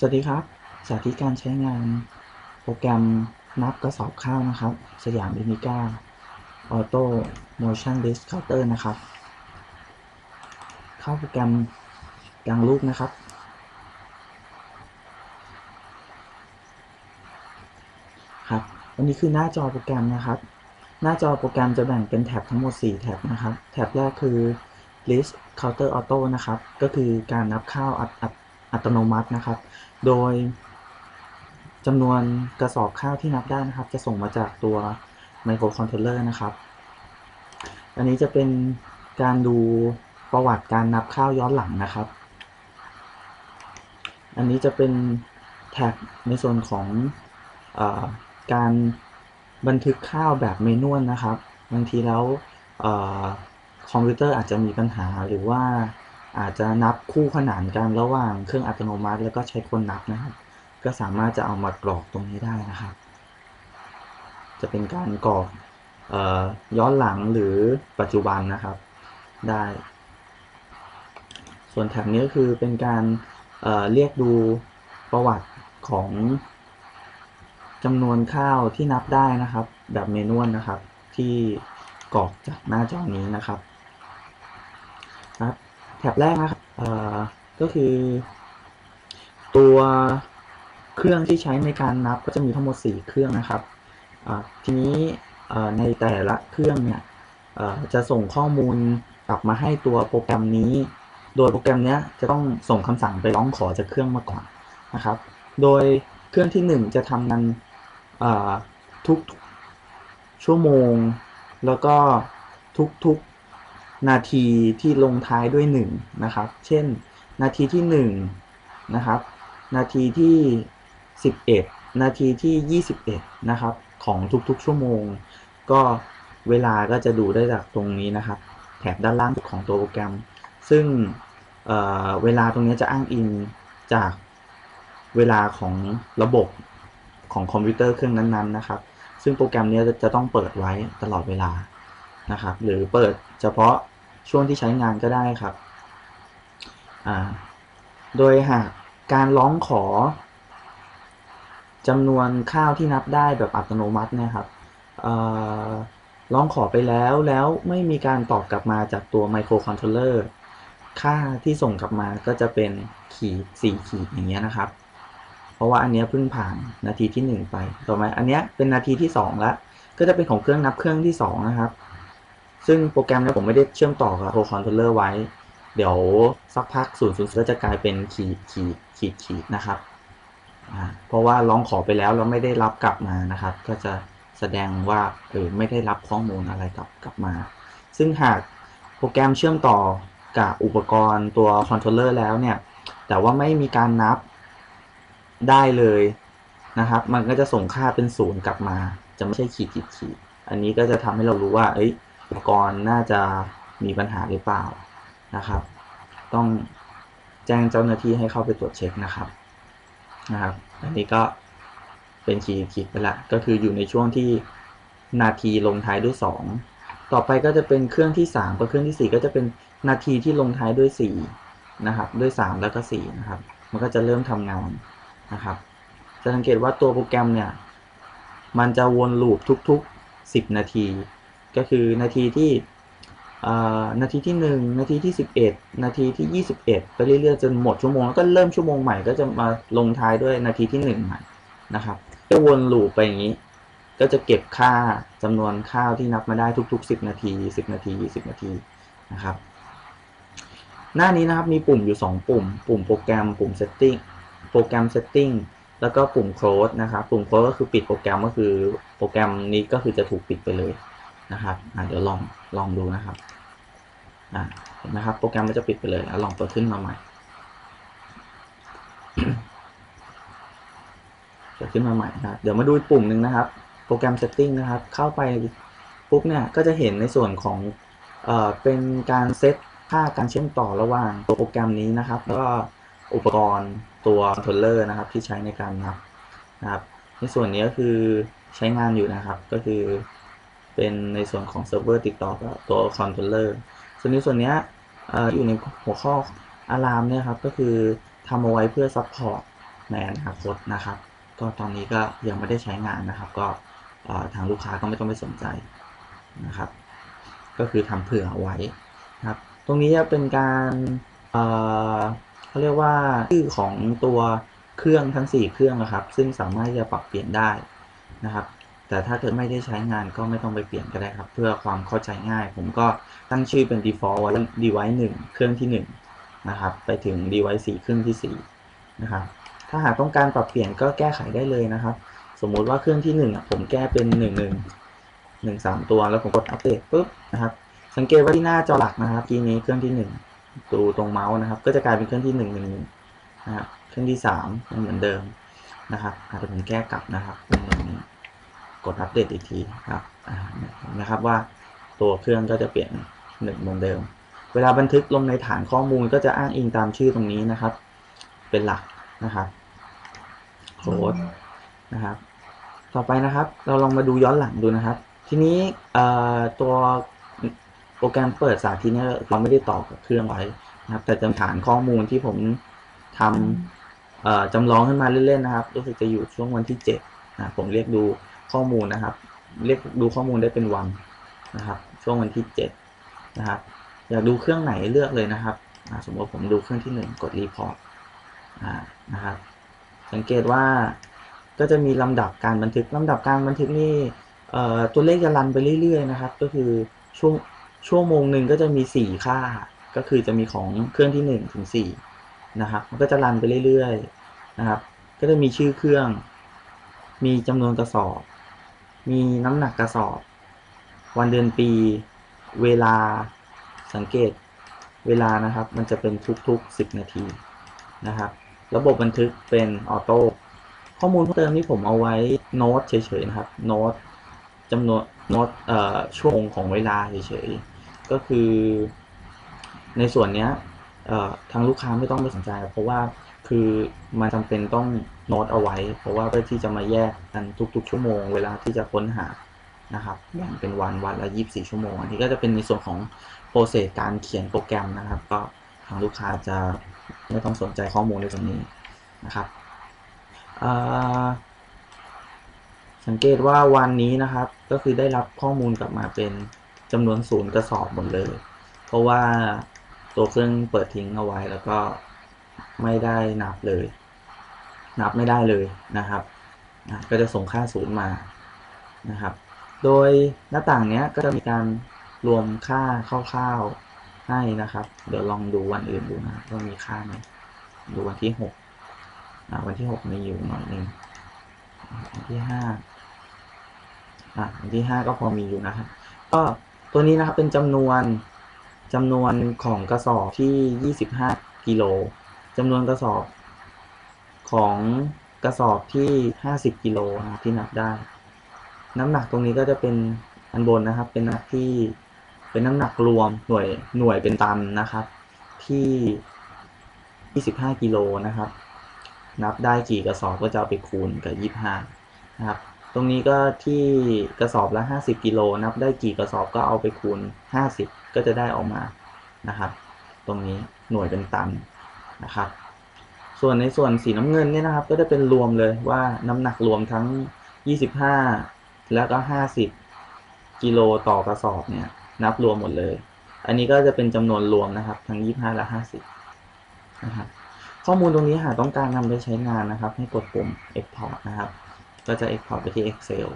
สวัสดีครับ สาธิตการใช้งานโปรแกรมนับกระสอบข้าวนะครับ สยามอินิก้าออโต้โมชั่นดิสเคาน์เตอร์นะครับ เข้าโปรแกรมกลางรูปนะครับ ครับอันนี้คือหน้าจอโปรแกรมนะครับ หน้าจอโปรแกรมจะแบ่งเป็นแท็บทั้งหมด 4 แท็บนะครับ แท็บแรกคือ list counter auto นะครับ ก็คือการนับข้าวอัต อัตโนมัตินะครับ โดยจำนวนกระสอบข้าวที่นับได้นะครับ จะส่งมาจากตัว microcontroller นะครับ อันนี้จะเป็นการดูประวัติการนับข้าวย้อนหลังนะครับ อันนี้จะเป็นแท็บในส่วนของอการบันทึกข้าวแบบเมนวลนะครับ บางทีแล้วอคอมพิวเตอร์อาจจะมีปัญหาหรือว่า อาจจะนับคู่ขนานกันระหว่างเครื่องอัตโนมัติ แล้วก็ใช้คนนับนะครับ ก็สามารถจะเอามากรอกตรงนี้ได้นะครับ จะเป็นการกรอกออย้อนหลังหรือปัจจุบันนะครับได้ ส่วนแท็บนี้ก็คือเป็นการเเรียกดูประวัติของจำนวนข้าวที่นับได้นะครับ แบบเมนวลนะครับ ที่กรอกจากหน้าจอนี้นะครับครับ แท็บแรกนะครับก็คือ ตัวเครื่องที่ใช้ในการนับก็จะมีทั้งหมด 4 เครื่องนะครับ ทีนี้ในแต่ละเครื่องเนี่ยจะส่งข้อมูลกลับมาให้ตัวโปรแกรมนี้ โดยโปรแกรมเนี้ยจะต้องส่งคำสั่งไปร้องขอจากเครื่องมาก่อนนะครับ โดยเครื่องที่ 1 จะทำงานทุกชั่วโมง แล้วก็ทุกๆ นาทีที่ลงท้ายด้วย1นะครับ เช่น นาทีที่ 1 นะครับ นาทีที่ 11 นาทีที่ 21 นะครับ ของทุกๆชั่วโมง ก็เวลาก็จะดูได้จากตรงนี้นะครับ แถบด้านล่างของตัวโปรแกรม ซึ่งเเวลาตรงนี้จะอ้างอิงจากเวลาของระบบของคอมพิวเตอร์เครื่องนั้นๆนะครับ ซึ่งโปรแกรมนี้จะต้องเปิดไว้ตลอดเวลานะครับ หรือเปิดเฉพาะ ช่วงที่ใช้งานก็ได้ครับ โดยหากการร้องขอจำนวนข้าวที่นับได้แบบอัตโนมัตินี่ยครับร้องขอไปแล้วแล้วไม่มีการตอบกลับมาจากตัวไมโครคอนโทรลเลอร์ค่าที่ส่งกลับมาก็จะเป็นขีด4ขีดอย่างเงี้ยนะครับ เพราะว่าอันเนี้เพิ่งผ่านนาทีที่ 1 ไป ต่อมาอันเนี้ยเป็นนาทีที่2แล้วก็จะเป็นของเครื่องนับเครื่องที่2นะครับ ซึ่งโปรแกรมนี้ผมไม่ได้เชื่อมต่อกับโครคอนโทรลเลอร์ไว้ เดี๋ยวสักพัก0ูนย์ก็จะกลายเป็นขีดขีดขีดขีดนะครับเพราะว่าร้องขอไปแล้วเราไม่ได้รับกลับมานะครับ ก็จะแสดงว่าเออไม่ได้รับข้อมูลอะไรกลับกลับมา ซึ่งหากโปรแกรมเชื่อมต่อกับอุปกรณ์ตัวคอนโทรลเลอร์แล้วเนี่ย แต่ว่าไม่มีการนับได้เลยนะครับ มันก็จะส่งค่าเป็นศูนย์กลับมา จะไม่ใช่ขีดขีดขีด อันนี้ก็จะทำให้เรารู้ว่า เอ้ย ปกรณ์น่าจะมีปัญหาหรือเปล่านะครับ ต้องแจ้งเจ้าหน้าที่ให้เข้าไปตรวจเช็คนะครับนะครับ อันนี้ก็เป็นขีดขีดไปละก็คืออยู่ในช่วงที่นาทีลงท้ายด้วย 2 ต่อไปก็จะเป็นเครื่องที่ 3 กับเครื่องที่ 4 ก็จะเป็นนาทีที่ลงท้ายด้วย4นะครับด้วย 3 แล้วก็4นะครับ มันก็จะเริ่มทำงานนะครับ จะสังเกตว่าตัวโปรแกรมเนี่ย มันจะวนลูปทุกๆ 10 นาที ก็คือนาทีที่นาทีที่ 1 นาทีที่ 11 นาทีที่ 21 ไปเรื่อยๆจนหมดชั่วโมงแล้วก็เริ่มชั่วโมงใหม่ก็จะมาลงท้ายด้วยนาทีที่1ใหม่นะครับก็วนลูปไปอย่างนี้ ก็จะเก็บค่าจำนวนข้าวที่นับมาได้ทุก ๆ 10 นาที 10 นาที 20 นาทีนะครับ หน้านี้นะครับมีปุ่มอยู่ 2 ปุ่ม ปุ่มโปรแกรมปุ่ม setting โปรแกรม setting แล้วก็ปุ่ม close นะครับ ปุ่ม close ก็คือปิดโปรแกรมก็คือโปรแกรมนี้ก็คือจะถูกปิดไปเลย นะครับเดี๋ยวลองลองดูนะครับเห็นไหมครับ โปรแกรมมันจะปิดไปเลยแล้วลองเปิดขึ้นมาใหม่เกิดขึ้นมาใหม่นะเดี๋ยวมาดูปุ่มหนึ่งนะครับ โปรแกรม setting นะครับ เข้าไปปุ๊บเนี่ย ก็จะเห็นในส่วนของเอ่อเป็นการเซตค่าการเชื่อมต่อระหว่างตัวโปรแกรมนี้นะครับ แล้วก็อุปกรณ์ตัวคอนโทรลเลอร์นะครับ ที่ใช้ในการนับนะครับ ในส่วนนี้ก็คือใช้งานอยู่นะครับ ก็คือ เป็นในส่วนของเซิร์ฟเวอร์ติดต่อกับตัวคอนโทรลเลอร์ส่วนนี้ส่วนนี้อยู่ในหัวข้ออารามเนี่ยครับก็คือทำเอาไว้เพื่อซัพพอร์ตในอนาคตนะครับ ก็ตอนนี้ก็ยังไม่ได้ใช้งานนะครับ ก็ทางลูกค้าก็ไม่ต้องไปสนใจนะครับ ก็คือทำเผื่อไว้นะครับ ตรงนี้จะเป็นการเขาเรียกว่าชื่อของตัวเครื่องทั้ง 4 เครื่องนะครับ ซึ่งสามารถจะปรับเปลี่ยนได้นะครับ แต่ถ้าเกิดไม่ได้ใช้งานก็ไม่ต้องไปเปลี่ยนก็ได้ครับ เพื่อความเข้าใจง่าย ผมก็ตั้งชื่อเป็น default ไว้ device 1 เครื่องที่1นะครับ ไปถึง device 4 เครื่องที่ 4 นะครับ ถ้าหากต้องการปรับเปลี่ยนก็แก้ไขได้เลยนะครับ สมมุติว่าเครื่องที่1อะผมแก้เป็น 1 1 1 3 ตัวแล้วผมกดอัปเดตปุ๊บนะครับ สังเกตว่าที่หน้าจอหลักนะครับทีนี้เครื่องที่ 1 ดูตรงเมาส์นะครับ ก็จะกลายเป็นเครื่องที่ 1 1 1นะครับ เครื่องที่3ยังเหมือนเดิมนะครับอาจจะผมแก้กลับนะครับเป็นอย่างนี้ ดอัปเดตอีกทีครับนะครับว่าตัวเครื่องก็จะเปลี่ยนหนึ่งเหมือนเดิม เวลาบันทึกลงในฐานข้อมูลก็จะอ้างอิงตามชื่อตรงนี้นะครับ เป็นหลักนะครับโค้ดนะครับ ต่อไปนะครับ เราลองมาดูย้อนหลังดูนะครับ ทีนี้ตัวโปรแกรมเปิดสาธิตเนี่ยเราไม่ได้ต่อกับเครื่องไว้นะครับ แต่จำฐานข้อมูลที่ผมทำจำลองขึ้นมาเล่นๆนะครับ รู้สึกจะอยู่ช่วงวันที่7นะผมเรียกดู ข้อมูลนะครับ เรียกดูข้อมูลได้เป็นวันนะครับ ช่วงวันที่ 7 นะครับ อยากดูเครื่องไหนเลือกเลยนะครับ สมมติผมดูเครื่องที่ 1 กดรีพอร์ตนะครับ สังเกตว่าก็จะมีลำดับการบันทึกลำดับการบันทึกนี่ตัวเลขจะรันไปเรื่อยๆนะครับ ก็คือช่วงชั่วโมงหนึ่งก็จะมี 4 ค่า ก็คือจะมีของเครื่องที่ 1 ถึง 4 นะครับ มันก็จะรันไปเรื่อยๆนะครับ ก็จะมีชื่อเครื่อง มีจำนวนกระสอบ มีน้ำหนักกระสอบ วันเดือนปี เวลาสังเกตเวลานะครับ มันจะเป็นทุกๆ 10 นาทีนะครับ ระบบบันทึกเป็นออโต้ข้อมูลเพิ่มเติมที่ผมเอาไว้โน้ตเฉยๆนะครับโน้ตจำนวนโน้ตช่วงของเวลาเฉยๆก็คือในส่วนเนี้ยเอ่อทางลูกค้าไม่ต้องไปสนใจ เพราะว่าคือมันจำเป็นต้อง โน้ตเอาไว้ เพราะว่าเพื่อที่จะมาแยกกันทุก ๆ ชั่วโมง เวลาที่จะค้นหานะครับแบ่งเป็นวันวันละ24 ชั่วโมง อันนี้ก็จะเป็นในส่วนของโปรเซสการเขียนโปรแกรมนะครับ ก็ทางลูกค้าจะไม่ต้องสนใจข้อมูลในตรงนี้นะครับสังเกตว่าวันนี้นะครับ ก็คือได้รับข้อมูลกลับมาเป็นจำนวนศูนย์กระสอบหมดเลย เพราะว่าตัวเครื่องเปิดทิ้งเอาไว้แล้วก็ไม่ได้นับเลย นับไม่ได้เลยนะครับอะก็จะส่งค่าศูนย์มานะครับ โดยหน้าต่างเนี้ยก็จะมีการรวมค่าคร่าวๆให้นะครับ เดี๋ยวลองดูวันอื่นดูนะว่ามีค่าไหมดูวันที่หกอะวันที่หกมีอยู่หน่อยหนึ่งวันที่ห้าอะวันที่ห้าก็พอมีอยู่นะครับก็ตัวนี้นะครับเป็นจำนวนจำนวนของกระสอบที่ 25 กิโลจำนวนกระสอบ ของกระสอบที่ 50กิโลนะที่นับได้ น้ำหนักตรงนี้ก็จะเป็นอันบนนะครับ เป็นหนักที่เป็นน้ำหนักรวมหน่วยหน่วยเป็นตันนะครับ ที่ 25กิโลนะครับ นับได้กี่กระสอบก็จะเอาไปคูณกับ 25นะครับ ตรงนี้ก็ที่กระสอบละ 50กิโลนับได้กี่กระสอบก็เอาไปคูณ 50 ก็จะได้ออกมานะครับ ตรงนี้หน่วยเป็นตันนะครับ ส่วนในส่วนสีน้ำเงินเนี่ยนะครับ ก็จะเป็นรวมเลยว่าน้ำหนักรวมทั้ง 25 แล้วก็ 50 กิโลต่อกระสอบเนี่ย นับรวมหมดเลย อันนี้ก็จะเป็นจำนวนรวมนะครับ ทั้ง 25 และ 50 นะครับข้อมูลตรงนี้หากต้องการนำไปใช้งานนะครับ ให้กดปุ่ม export นะครับ ก็จะ export ไปที่ Excel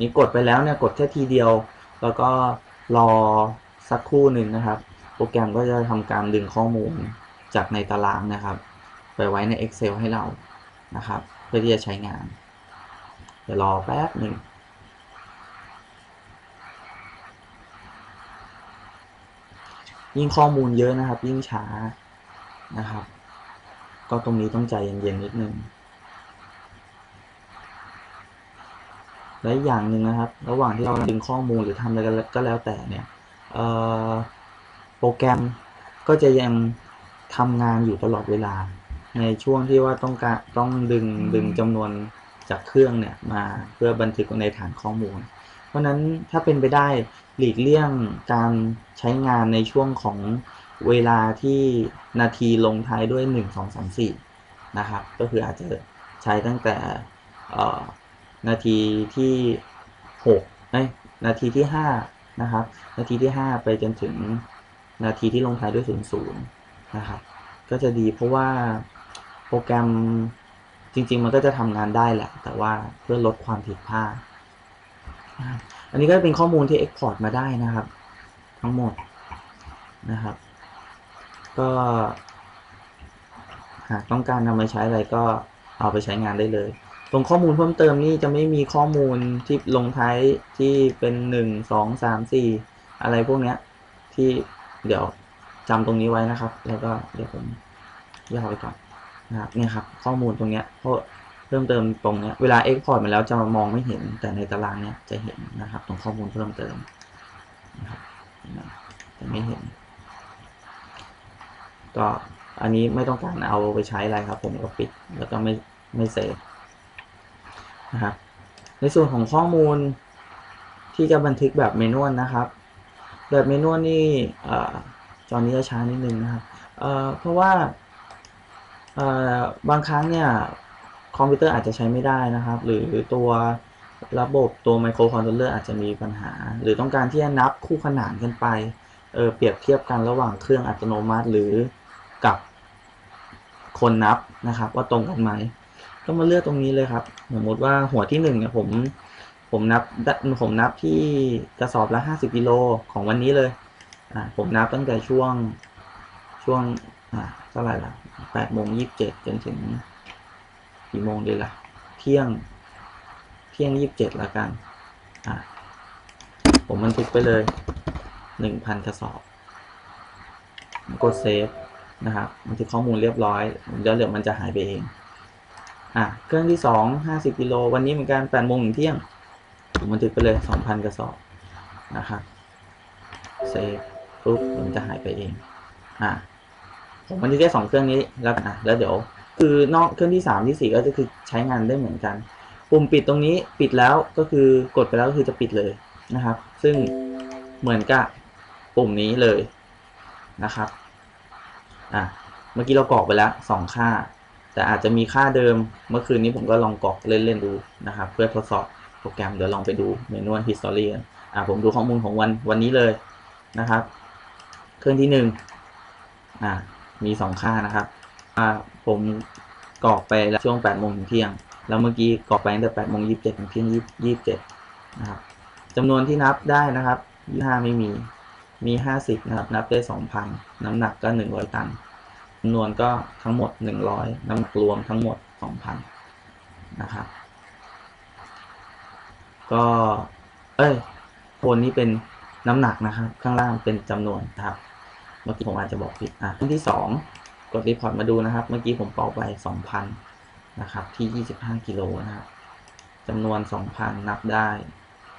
นี่กดไปแล้วเนี่ยกดแค่ทีเดียว แล้วก็รอสักครู่หนึ่งนะครับ โปรแกรมก็จะทำการดึงข้อมูลจากในตารางนะครับ ไปไว้ใน Excel ให้เรานะครับ เพื่อที่จะใช้งาน เดี๋ยวรอแป๊บหนึ่งยิ่งข้อมูลเยอะนะครับ ยิ่งช้านะครับ ก็ตรงนี้ต้องใจเย็นๆนิดนึงและอย่างหนึ่งนะครับ ระหว่างที่เราดึงข้อมูลหรือทำอะไรกันก็แล้วแต่เนี่ยโปรแกรมก็จะยังทำงานอยู่ตลอดเวลา ในช่วงที่ว่าต้องการต้องดึงดึงจำนวนจากเครื่องเนี่ยมาเพื่อบันทึกในฐานข้อมูล เพราะฉะนั้นถ้าเป็นไปได้หลีกเลี่ยงการใช้งานในช่วงของเวลาที่นาทีลงท้ายด้วย 1 2 3 4 นะครับ ก็คืออาจจะใช้ตั้งแต่เอ่อนาทีที่6เอ้ยนาทีที่ 5 นะครับ นาทีที่ 5 ไปจนถึงนาทีที่ลงท้ายด้วย 00 นะครับ ก็จะดีเพราะว่า โปรแกรมจริง ๆ มันก็จะทำงานได้แหละ แต่ว่าเพื่อลดความผิดพลาด อันนี้ก็เป็นข้อมูลที่ Export มาได้นะครับ ทั้งหมดนะครับ ก็หากต้องการนำมาใช้อะไรก็เอาไปใช้งานได้เลย ตรงข้อมูลเพิ่มเติมนี่จะไม่มีข้อมูลที่ลงท้ายที่เป็นหนึ่งสองสามสี่อะไรพวกเนี้ยที่เดี๋ยวจำตรงนี้ไว้นะครับ แล้วก็เดี๋ยวผมย่อไปก่อน นะครับเนี่ยครับข้อมูลตรงเนี้ยเพราะเพิ่มเติมตรงเนี้ยเวลา Export มาแล้วจะมองไม่เห็นแต่ในตารางเนี้ยจะเห็นนะครับ ตรงข้อมูลเพิ่มเติมนะครับเห็นไมจะไม่เห็น ก็อันนี้ไม่ต้องการเอาไปใช้อะไรครับ ผมก็ปิดแล้วก็ไม่ไม่เซฟนะครับในส่วนของข้อมูลที่จะบันทึกแบบเมนวลนะครับ แบบเมนวลนี่เอ่อจอนี้จะช้านิดนึงนะครับเอ่อเพราะว่า บางครั้งเนี่ยคอมพิวเตอร์อาจจะใช้ไม่ได้นะครับ หรือตัวระบบตัวไมโครคอนโทรลเลอร์อาจจะมีปัญหา หรือต้องการที่จะนับคู่ขนานกันไปเเปรียบเทียบกันระหว่างเครื่องอัตโนมัติ หรือกับคนนับนะครับ ว่าตรงกันไหมก็มาเลือกตรงนี้เลยครับ สมมติว่าหัวที่หนึ่งเนี่ยผมผมนับผมนับที่กระสอบละห้าสิบกิโลของวันนี้เลย อ่าผมนับตั้งแต่ช่วงช่วงอ่า ท่าไหร่ละแปดโมงยี่สิบเจ็ดจนถึงกี่โมงดีละเที่ยง เที่ยงยี่สิบเจ็ดละกัน อ่าผมบันทึกไปเลยหนึ่งพันกระสอบ กดเซฟนะครับบันทึกข้อมูลเรียบร้อย แล้วเดี๋ยวมันจะหายไปเอง อะ เครื่องที่สองห้าสิบกิโล วันนี้เหมือนกันแปดโมงถึงเที่ยง ผมบันทึกไปเลยสองพันกระสอบนะครับ เซฟปุ๊บมันจะหายไปเอง อะ ผมบันทึกแค่สองเครื่องนี้แล้วนนะแล้วเดี๋ยว คือนอกเครื่องที่สามที่สี่ก็จะคือใช้งานได้เหมือนกัน ปุ่มปิดตรงนี้ปิดแล้วก็คือกดไปแล้วก็คือจะปิดเลยนะครับ ซึ่งเหมือนกับปุ่มนี้เลยนะครับอะเมื่อกี้เรากรอกไปแล้วสองค่า แต่อาจจะมีค่าเดิมเมื่อคืนนี้ผมก็ลองกรอกเล่นๆดูนะครับ เพื่อทดสอบโปรแกรมเดี๋ยวลองไปดูเมนู history กันอะผมดูข้อมูลของวันวันนี้เลยนะครับ เครื่องที่หนึ่งอะ มีสองค่านะครับผมกรอกไปแล้วช่วง8โมงถึงเที่ยง แล้วเมื่อกี้กรอกไปตั้งแต่8โมง27ถึงเที่ยง27นะครับจำนวนที่นับได้นะครับ25ไม่มี มี 50นะครับ นับได้ 2,000 น้ำหนักก็ 100 ตันจำนวนก็ทั้งหมด 100 น้ำหนักรวมทั้งหมด 2,000 นะครับ ก็ เอ้ยโคนนี้เป็นน้ำหนักนะครับ ข้างล่างเป็นจำนวนนะครับ เมื่อกี้ผมอาจจะบอกผิดอะขั้นที่ 2 กดรีพอร์ตมาดูนะครับ เมื่อกี้ผมกรอกไป 2,000 นะครับ ที่ 25 กิโลนะครับจำนวน 2,000 นับได้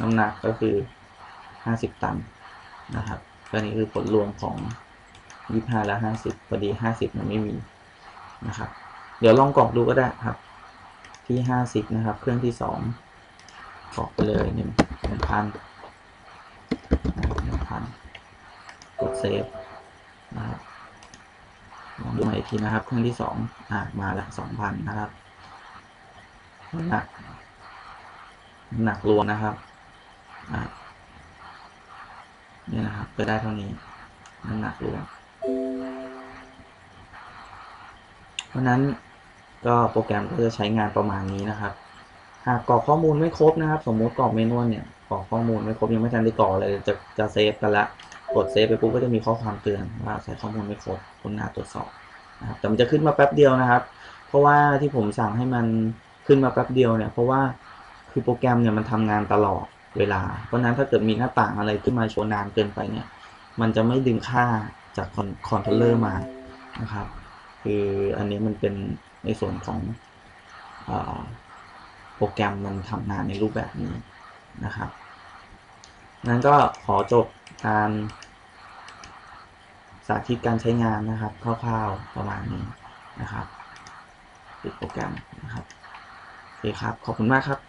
น้ำหนักก็คือ 50 ตันนะครับก็นี่คือผลรวมของ 25 และ 50พอดี 50 มันไม่มีนะครับ เดี๋ยวลองกรอกดูก็ได้ครับ ที่ 50 นะครับ เครื่องที่ 2กรอกไปเลย1 1,000 1,000กดเซฟ นะครับลองดูใหม่อีกทีนะครับ เครื่องที่2อ่ามาละ2,000นนะครับหนักหนักรวมนะครับอ่านี่นะครับก็ได้เท่านี้น้ำหนักรวมเพราะนั้นก็โปรแกรมก็จะใช้งานประมาณนี้นะครับ หากกรอกข้อมูลไม่ครบนะครับ สมมุติกรอกเมนูเนี่ยกรอกข้อมูลไม่ครบยังไม่ทันได้กรอกเลยจะจะเซฟกันละ กดเซฟไปปุ๊บก็จะมีข้อความเตือนว่าใส่ข้อมูลไม่ครบคุณนาตรวจสอบนะครับแต่มันจะขึ้นมาแป๊บเดียวนะครับ เพราะว่าที่ผมสั่งให้มันขึ้นมาแป๊บเดียวเนี่ยเพราะว่าคือโปรแกรมเนี่ยมันทำงานตลอดเวลา เพราะนั้นถ้าเกิดมีหน้าต่างอะไรขึ้นมาโชว์นานเกินไปเนี่ย มันจะไม่ดึงค่าจากคอนโทรลเลอร์มานะครับ คืออันนี้มันเป็นในส่วนของอโปรแกรมมันทำงานในรูปแบบนี้นะครับ นั้นก็ขอจบการสาธิตการใช้งานนะครับคร่าวๆประมาณนี้นะครับปิดโปรแกรมนะครับโอเคครับ ขอบคุณมากครับ